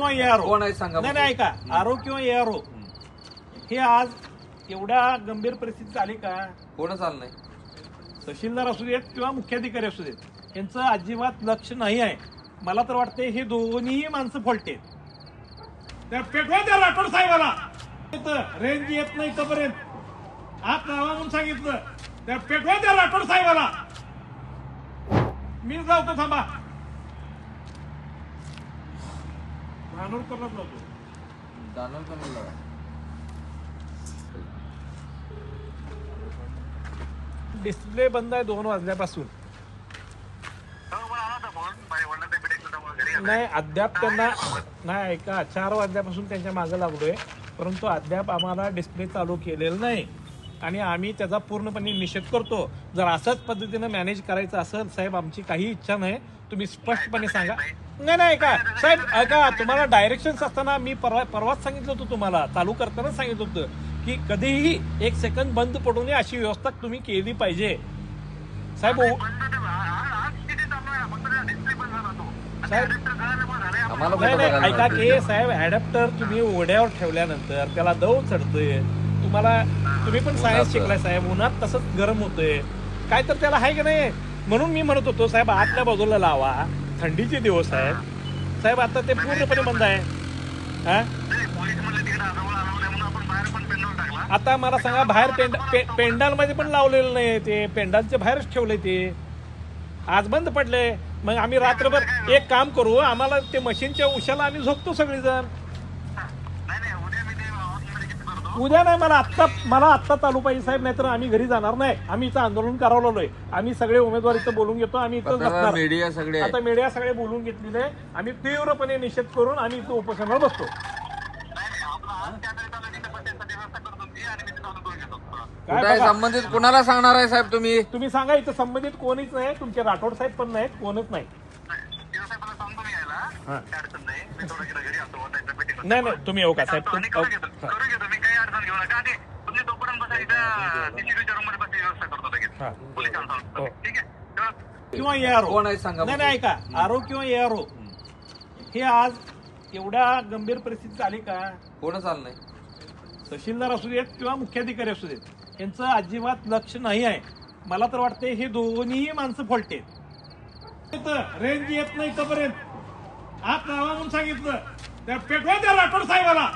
किंवा A R कोण आहे सांगा नाही नाही ऐका. आरो किंवा ए आर हे आज एवढ्या गंभीर परिस्थिती आली का? कोणच आलं नाही? तहसीलदार असू देत किंवा मुख्याधिकारी असू देत यांचं अजिबात लक्ष नाही आहे. मला तर वाटते हे दोन्ही माणसं फॉल्टे त्या पेटवा त्या राठोड साहेबाला. इथं रेंज येत नाही इथपर्यंत. आत राहा म्हणून सांगितलं. त्या पेटवा त्या राठोड साहेबाला. मी जातो थांबा? रानोडकरलाच जातो? डिस्प्ले बंद आहे दोन वाजल्यापासून. नाही अद्याप त्यांना नाही ऐका चार वाजल्यापासून त्यांच्या मागे लागलोय परंतु अद्याप आम्हाला डिस्प्ले चालू केलेलं नाही. आणि आम्ही त्याचा पूर्णपणे निषेध करतो. जर असंच पद्धतीनं मॅनेज करायचं असेल साहेब आमची काही इच्छा नाही. तुम्ही स्पष्टपणे सांगा. नाही नाही ऐका. साहेब ऐका. तुम्हाला डायरेक्शन्स असताना मी परवा परवाच सांगितलं होतं तुम्हाला. चालू करतानाच सांगितलं होतं की कधीही एक सेकंद बंद पडू नये अशी व्यवस्था तुम्ही केली पाहिजे. साहेब साहेब ऐका? की साहेब ऍडॅप्टर तुम्ही ओढ्यावर ठेवल्यानंतर त्याला दव चढतोय. तुम्हाला तुम्ही पण सायन्स. शिकलाय साहेब. उन्हात तसंच गरम होतंय. काय तर त्याला आहे की नाही? म्हणून मी म्हणत होतो साहेब आतल्या बाजूला लावा. थंडीचे दिवस आहेत. साहेब आता ते पूर्णपणे बंद आहे. हा? आता मला सांगा बाहेर पेंड पे, पेंडाल मध्ये पण लावलेलं नाही ते. पेंडालच्या बाहेरच ठेवलंय ते. आज बंद पडले मग आम्ही रात्रभर एक काम करू आम्हाला ते मशीनच्या उशाला आम्ही झोपतो सगळेजण. उद्या नाही मला आत्ता मला आत्ता चालू पाहिजे साहेब नाहीतर आम्ही घरी जाणार नाही. आम्ही इथं आंदोलन करावलेलो आहे. आम्ही सगळे उमेदवार इथं बोलून घेतो आम्ही इथं बसणार मीडिया सगळे आता मीडिया सगळे बोलून घेतलेले आहे. आम्ही तीव्रपणे निषेध करून आम्ही इथं उपोषणावर बसतो. काय बघा, संबंधित कुणाला सांगणार आहे साहेब तुम्ही? तुम्ही सांगा इथं संबंधित कोणीच नाही तुमचे राठोड साहेब पण नाहीत कोणच नाही. हा. नाही नाही तुम्ही येऊ का साहेब? तुम- अहो, घेतो मी नका आणि तुम्ही तोपर्यंत बसा इथं सीसीटीव्हीच्या रूममध्ये बस व्यवस्था करतो लगेच. हा. पोलिसांचा हो. ठीक आहे? तर किंवा ए आर कोण आहे सांगा नाही नाही ऐका. आरो किंवा ए आर हे आज एवढ्या गंभीर परिस्थितीत आली का? कोणच आलं नाही. तहसीलदार असू देत किंवा मुख्याधिकारी असू देत यांचं अजिबात लक्ष नाही आहे. मला तर वाटते हे दोन्ही माणसं फॉल्टे रेंज येत नाही इथपर्यंत. आत राहा म्हणून सांगितलं. त्या पेटवा त्या राठोड साहेबाला.